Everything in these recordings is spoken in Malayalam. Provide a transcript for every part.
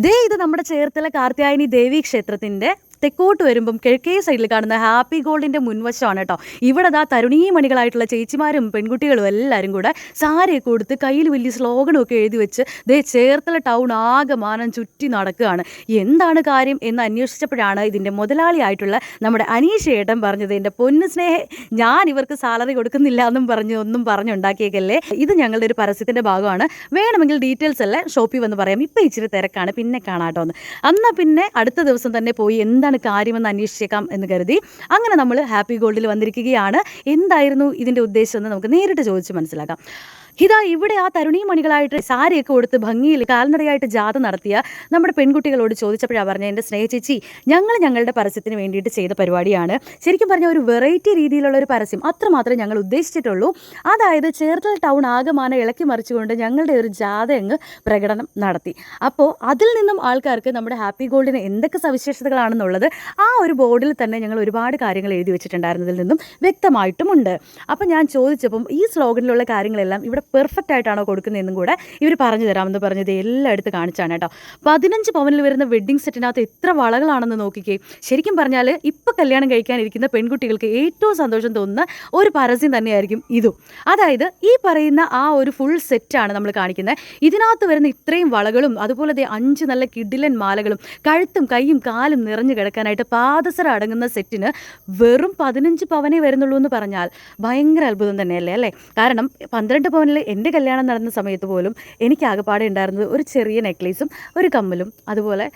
ദേ ഇത് നമ്മുടെ ചേർത്തല കാർത്യായനി ദേവി ക്ഷേത്രത്തിന്റെ തെക്കോട്ട് വരുമ്പം കിഴക്കേ സൈഡിൽ കാണുന്ന ഹാപ്പി ഗോൾഡിന്റെ മുൻവശമാണ് കേട്ടോ. ഇവിടെ ദാ തരുണീമണികളായിട്ടുള്ള ചേച്ചിമാരും പെൺകുട്ടികളും എല്ലാവരും കൂടെ സാരിയൊക്കെ കൊടുത്ത് കയ്യിൽ വലിയ സ്ലോഗനും ഒക്കെ എഴുതി വെച്ച് ദേ ചേർത്തല ടൗൺ ആകെ മാനം ചുറ്റി നടക്കുകയാണ്. എന്താണ് കാര്യം എന്ന് അന്വേഷിച്ചപ്പോഴാണ് ഇതിന്റെ മുതലാളിയായിട്ടുള്ള നമ്മുടെ അനീഷ് ഏട്ടൻ പറഞ്ഞത് എന്റെ പൊന്നു സ്നേഹ ഞാൻ ഇവർക്ക് സാലറി കൊടുക്കുന്നില്ല എന്നും പറഞ്ഞ് ഒന്നും പറഞ്ഞുണ്ടാക്കിയേക്കല്ലേ? ഇത് ഞങ്ങളുടെ ഒരു പരസ്യത്തിന്റെ ഭാഗമാണ്. വേണമെങ്കിൽ ഡീറ്റെയിൽസ് അല്ലേ ഷോപ്പിൽ വന്ന് പറയാം. ഇപ്പം ഇച്ചിരി തിരക്കാണ്. പിന്നെ കാണാട്ടോ എന്ന് എന്നാൽ പിന്നെ അടുത്ത ദിവസം തന്നെ പോയി എന്താണ് കാര്യമെന്ന് അന്വേഷിച്ചേക്കാം എന്ന് കരുതി അങ്ങനെ നമ്മൾ ഹാപ്പി ഗോൾഡിൽ വന്നിരിക്കുകയാണ്. എന്തായിരുന്നു ഇതിന്റെ ഉദ്ദേശം എന്ന് നമുക്ക് നേരിട്ട് ചോദിച്ച് മനസ്സിലാക്കാം. ഇതാ ഇവിടെ ആ തരുണീ മണികളായിട്ട് സാരിയൊക്കെ കൊടുത്ത് ഭംഗിയിൽ കാൽനടയായിട്ട് ജാഥ നടത്തിയ നമ്മുടെ പെൺകുട്ടികളോട് ചോദിച്ചപ്പോഴാണ് പറഞ്ഞത് എന്റെ സ്നേഹ ചേച്ചി ഞങ്ങൾ ഞങ്ങളുടെ പരസ്യത്തിന് വേണ്ടിയിട്ട് ചെയ്ത പരിപാടിയാണ്. ശരിക്കും പറഞ്ഞ ഒരു വെറൈറ്റി രീതിയിലുള്ള ഒരു പരസ്യം അത്രമാത്രമേ ഞങ്ങൾ ഉദ്ദേശിച്ചിട്ടുള്ളൂ. അതായത് ചേർത്തല ടൗൺ ആകമാനം ഇളക്കി മറിച്ചുകൊണ്ട് ഞങ്ങളുടെ ഒരു ജാഥ അങ്ങ് പ്രകടനം നടത്തി. അപ്പോൾ അതിൽ നിന്നും ആൾക്കാർക്ക് നമ്മുടെ ഹാപ്പി ഗോൾഡിന് എന്തൊക്കെ സവിശേഷതകളാണെന്നുള്ളത് ആ ഒരു ബോർഡിൽ തന്നെ ഞങ്ങൾ ഒരുപാട് കാര്യങ്ങൾ എഴുതി വെച്ചിട്ടുണ്ടായിരുന്നതിൽ നിന്നും വ്യക്തമായിട്ടുമുണ്ട്. അപ്പോൾ ഞാൻ ചോദിച്ചപ്പം ഈ സ്ലോഗനിലുള്ള കാര്യങ്ങളെല്ലാം ഇവിടെ പെർഫെക്റ്റ് ആയിട്ടാണോ കൊടുക്കുന്നതെന്നും കൂടെ ഇവർ പറഞ്ഞു തരാമെന്ന് പറഞ്ഞത് എല്ലാം എടുത്ത് കാണിച്ചാണ് കേട്ടോ. പതിനഞ്ച് പവനിൽ വരുന്ന വെഡ്ഡിംഗ് സെറ്റിനകത്ത് എത്ര വളകളാണെന്ന് നോക്കിക്കേ. ശരിക്കും പറഞ്ഞാൽ ഇപ്പോൾ കല്യാണം കഴിക്കാനിരിക്കുന്ന പെൺകുട്ടികൾക്ക് ഏറ്റവും സന്തോഷം തോന്നുന്ന ഒരു പരസ്യം തന്നെയായിരിക്കും ഇതും. അതായത് ഈ പറയുന്ന ആ ഒരു ഫുൾ സെറ്റാണ് നമ്മൾ കാണിക്കുന്നത്. ഇതിനകത്ത് വരുന്ന ഇത്രയും വളകളും അതുപോലെ ദേ അഞ്ച് നല്ല കിഡിലൻ മാലകളും കഴുത്തും കൈയും കാലും നിറഞ്ഞു കിടക്കാനായിട്ട് പാദസര അടങ്ങുന്ന സെറ്റിന് വെറും പതിനഞ്ച് പവനേ വരുന്നുള്ളൂ എന്ന് പറഞ്ഞാൽ ഭയങ്കര അത്ഭുതം തന്നെയല്ലേ അല്ലേ? കാരണം പന്ത്രണ്ട് പവനിൽ എന്റെ കല്യാണം നടന്ന സമയത്ത് പോലും എനിക്ക് ആകെപ്പാടെ ഉണ്ടായിരുന്നത് ഒരു ചെറിയ നെക്ലേസും ഒരു കമ്മലും അതുപോലെ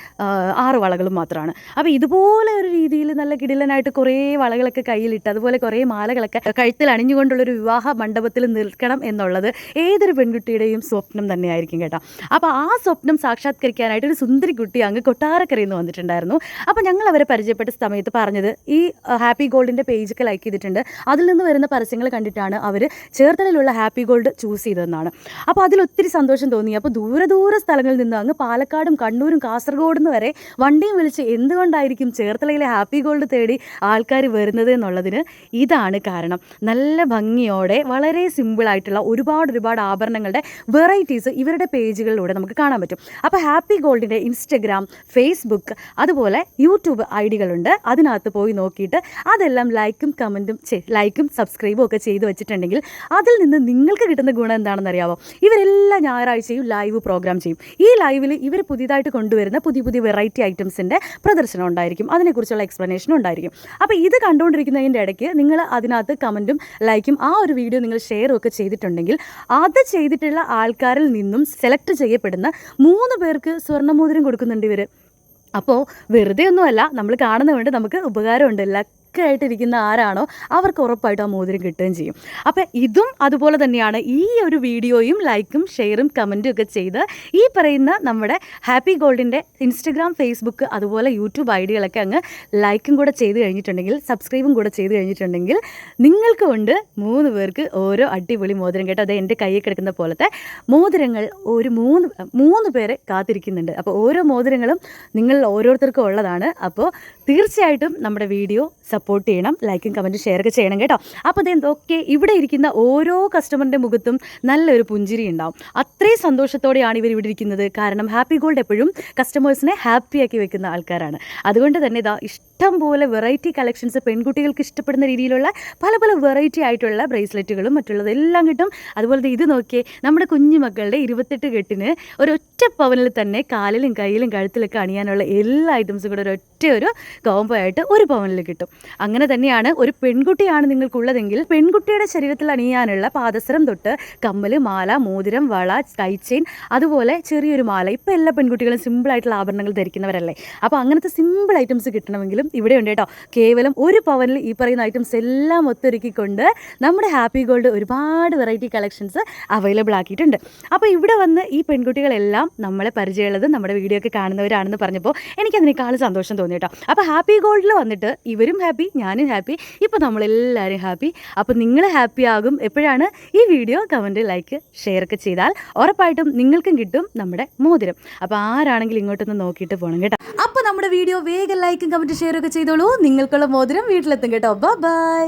ആറ് വളകളും മാത്രമാണ്. അപ്പോൾ ഇതുപോലെ ഒരു രീതിയിൽ നല്ല കിടിലനായിട്ട് കുറേ വളകളൊക്കെ കയ്യിലിട്ട് അതുപോലെ കുറേ മാലകളൊക്കെ കഴുത്തിൽ അണിഞ്ഞുകൊണ്ടുള്ളൊരു വിവാഹ മണ്ഡപത്തിൽ നിൽക്കണം എന്നുള്ളത് ഏതൊരു പെൺകുട്ടിയുടെയും സ്വപ്നം തന്നെയായിരിക്കും കേട്ടോ. അപ്പോൾ ആ സ്വപ്നം സാക്ഷാത്കരിക്കാനായിട്ട് ഒരു സുന്ദരി കുട്ടി അങ്ങ് കൊട്ടാരക്കരയിൽ നിന്ന് വന്നിട്ടുണ്ടായിരുന്നു. അപ്പോൾ ഞങ്ങൾ അവരെ പരിചയപ്പെട്ട സമയത്ത് പറഞ്ഞത് ഈ ഹാപ്പി ഗോൾഡിന്റെ പേജൊക്കെ ലൈക്ക് ചെയ്തിട്ടുണ്ട്. അതിൽ നിന്ന് വരുന്ന പരസ്യങ്ങൾ കണ്ടിട്ടാണ് അവർ ചേർത്തലയിലുള്ള ഹാപ്പി ഗോൾഡ് ചൂസ് ചെയ്തതെന്നാണ്. അപ്പോൾ അതിൽ ഒത്തിരി സന്തോഷം തോന്നി. അപ്പോൾ ദൂരെ ദൂരെ സ്ഥലങ്ങളിൽ നിന്ന് അങ്ങ് പാലക്കാടും കണ്ണൂരും കാസർഗോഡ് വരെ വണ്ടിയും വിളിച്ച് എന്തുകൊണ്ടായിരിക്കും ചേർത്തലയിലെ ഹാപ്പി ഗോൾഡ് തേടി ആൾക്കാർ വരുന്നത് എന്നുള്ളതിന് ഇതാണ് കാരണം. നല്ല ഭംഗിയോടെ വളരെ സിമ്പിളായിട്ടുള്ള ഒരുപാട് ഒരുപാട് ആഭരണങ്ങളുടെ വെറൈറ്റീസ് ഇവരുടെ പേജുകളിലൂടെ നമുക്ക് കാണാൻ പറ്റും. അപ്പോൾ ഹാപ്പി ഗോൾഡിന്റെ ഇൻസ്റ്റഗ്രാം ഫേസ്ബുക്ക് അതുപോലെ യൂട്യൂബ് ഐ ഡികളുണ്ട് അതിനകത്ത് പോയി നോക്കിയിട്ട് അതെല്ലാം ലൈക്കും കമന്റും ലൈക്കും സബ്സ്ക്രൈബും ഒക്കെ ചെയ്തു വെച്ചിട്ടുണ്ടെങ്കിൽ അതിൽ നിന്ന് നിങ്ങൾക്ക് കിട്ടുന്ന ഗുണം എന്താണെന്ന് അറിയാമോ ഇവരെല്ലാ ഞായറാഴ്ചയും ലൈവ് പ്രോഗ്രാം ചെയ്യും. ഈ ലൈവിൽ ഇവർ പുതിയതായിട്ട് കൊണ്ടുവരുന്ന പുതിയ പുതിയ വെറൈറ്റി ഐറ്റംസിന്റെ പ്രദർശനം ഉണ്ടായിരിക്കും. അതിനെക്കുറിച്ചുള്ള എക്സ്പ്ലനേഷൻ ഉണ്ടായിരിക്കും. അപ്പോൾ ഇത് കണ്ടുകൊണ്ടിരിക്കുന്നതിന്റെ ഇടയ്ക്ക് നിങ്ങൾ അതിനകത്ത് കമന്റും ലൈക്കും ആ ഒരു വീഡിയോ നിങ്ങൾ ഷെയറും ഒക്കെ ചെയ്തിട്ടുണ്ടെങ്കിൽ അത് ചെയ്തിട്ടുള്ള ആൾക്കാരിൽ നിന്നും സെലക്ട് ചെയ്യപ്പെടുന്ന മൂന്ന് പേർക്ക് സ്വർണമോതിരം കൊടുക്കുന്നുണ്ട് ഇവർ അപ്പോൾ വെറുതെ ഒന്നുമല്ല നമ്മൾ കാണുന്നതുകൊണ്ട് നമുക്ക് ഉപകാരമുണ്ട്. ലക്കായിട്ടിരിക്കുന്ന ആരാണോ അവർക്ക് ഉറപ്പായിട്ടും ആ മോതിരം കിട്ടുകയും ചെയ്യും. അപ്പോൾ ഇതും അതുപോലെ തന്നെയാണ് ഈ ഒരു വീഡിയോയും ലൈക്കും ഷെയറും കമന്റും ഒക്കെ ചെയ്ത് ഈ പറയുന്ന നമ്മുടെ ഹാപ്പി ഗോൾഡിന്റെ ഇൻസ്റ്റഗ്രാം ഫേസ്ബുക്ക് അതുപോലെ യൂട്യൂബ് ഐഡികളൊക്കെ ഡികളൊക്കെ അങ്ങ് ലൈക്കും കൂടെ ചെയ്ത് കഴിഞ്ഞിട്ടുണ്ടെങ്കിൽ സബ്സ്ക്രൈബും കൂടെ ചെയ്ത് കഴിഞ്ഞിട്ടുണ്ടെങ്കിൽ നിങ്ങൾക്ക് കൊണ്ട് മൂന്ന് പേർക്ക് ഓരോ അടിപൊളി മോതിരം കേട്ടോ. അത് എന്റെ കയ്യിൽ കിടക്കുന്ന പോലത്തെ മോതിരങ്ങൾ ഒരു മൂന്ന് മൂന്ന് പേരെ കാത്തിരിക്കുന്നുണ്ട്. അപ്പോൾ ഓരോ മോതിരങ്ങളും നിങ്ങൾ ഓരോരുത്തർക്കും ഉള്ളതാണ്. അപ്പോൾ തീർച്ചയായിട്ടും നമ്മുടെ വീഡിയോ സപ്പോർട്ട് ചെയ്യണം ലൈക്കും കമന്റും ഷെയർ ഒക്കെ ചെയ്യണം കേട്ടോ. അപ്പോൾ ഇതെന്തൊക്കെ ഇവിടെ ഇരിക്കുന്ന ഓരോ കസ്റ്റമറിന്റെ മുഖത്തും നല്ലൊരു പുഞ്ചിരി ഉണ്ടാവും. അത്രയും സന്തോഷത്തോടെയാണ് ഇവർ ഇവിടെ ഇരിക്കുന്നത്. കാരണം ഹാപ്പി ഗോൾഡ് എപ്പോഴും കസ്റ്റമേഴ്സിനെ ഹാപ്പിയാക്കി വെക്കുന്ന ആൾക്കാരാണ്. അതുകൊണ്ട് തന്നെ ഇതാ ഇഷ്ടം പോലെ വെറൈറ്റി കളക്ഷൻസ് പെൺകുട്ടികൾക്ക് ഇഷ്ടപ്പെടുന്ന രീതിയിലുള്ള പല പല വെറൈറ്റി ആയിട്ടുള്ള ബ്രേസ്ലെറ്റുകളും മറ്റുള്ളതെല്ലാം കിട്ടും. അതുപോലെ ഇത് നോക്കിയേ നമ്മുടെ കുഞ്ഞു മക്കളുടെ ഇരുപത്തെട്ട് കെട്ടിന് ഒരൊറ്റ പവനിൽ തന്നെ കാലിലും കയ്യിലും കഴുത്തിലൊക്കെ അണിയാനുള്ള എല്ലാ ഐറ്റംസും കൂടെ ഒരൊറ്റ ഒരു കോംബോ ആയിട്ട് ഒരു പവനിൽ കിട്ടും. അങ്ങനെ തന്നെയാണ് ഒരു പെൺകുട്ടിയാണ് നിങ്ങൾക്കുള്ളതെങ്കിൽ പെൺകുട്ടിയുടെ ശരീരത്തിൽ അണിയാനുള്ള പാദസരം തൊട്ട് കമ്മൽ മാല മോതിരം വള കൈച്ചെയിൻ അതുപോലെ ചെറിയൊരു മാല. ഇപ്പോൾ എല്ലാ പെൺകുട്ടികളും സിമ്പിളായിട്ടുള്ള ആഭരണങ്ങൾ ധരിക്കുന്നവരല്ലേ? അപ്പോൾ അങ്ങനത്തെ സിമ്പിൾ ഐറ്റംസ് കിട്ടണമെങ്കിലും ഇവിടെ ഉണ്ട് കേട്ടോ. കേവലം ഒരു പവനിൽ ഈ പറയുന്ന ഐറ്റംസ് എല്ലാം ഒത്തൊരുക്കിക്കൊണ്ട് നമ്മുടെ ഹാപ്പി ഗോൾഡ് ഒരുപാട് വെറൈറ്റി കളക്ഷൻസ് അവൈലബിൾ ആക്കിയിട്ടുണ്ട്. അപ്പോൾ ഇവിടെ വന്ന് ഈ പെൺകുട്ടികളെല്ലാം നമ്മളെ പരിചയമുള്ളത് നമ്മുടെ വീഡിയോ ഒക്കെ കാണുന്നവരാണെന്ന് പറഞ്ഞപ്പോൾ എനിക്കതിനേക്കാൾ സന്തോഷം തോന്നി കേട്ടോ. അപ്പോൾ ഹാപ്പി ഗോൾഡിൽ വന്നിട്ട് ഇവരും ഹാപ്പി ഞാനും ഹാപ്പി ഇപ്പോൾ നമ്മളെല്ലാവരും ഹാപ്പി അപ്പോൾ നിങ്ങൾ ഹാപ്പി ആകും എപ്പോഴാണ് ഈ വീഡിയോ കമന്റ് ലൈക്ക് ഷെയർ ഒക്കെ ചെയ്താൽ ഉറപ്പായിട്ടും നിങ്ങൾക്കും കിട്ടും നമ്മുടെ മോതിരം. അപ്പോൾ ആരാണെങ്കിലും ഇങ്ങോട്ടൊന്ന് നോക്കിയിട്ട് പോകണം കേട്ടോ. അപ്പോൾ നമ്മുടെ വീഡിയോ വേഗം ലൈക്കും കമന്റ് ഷെയർ ഒക്കെ ചെയ്തോളൂ. നിങ്ങൾക്കുള്ള മോതിരം വീട്ടിലെത്തും കേട്ടോ. ബൈ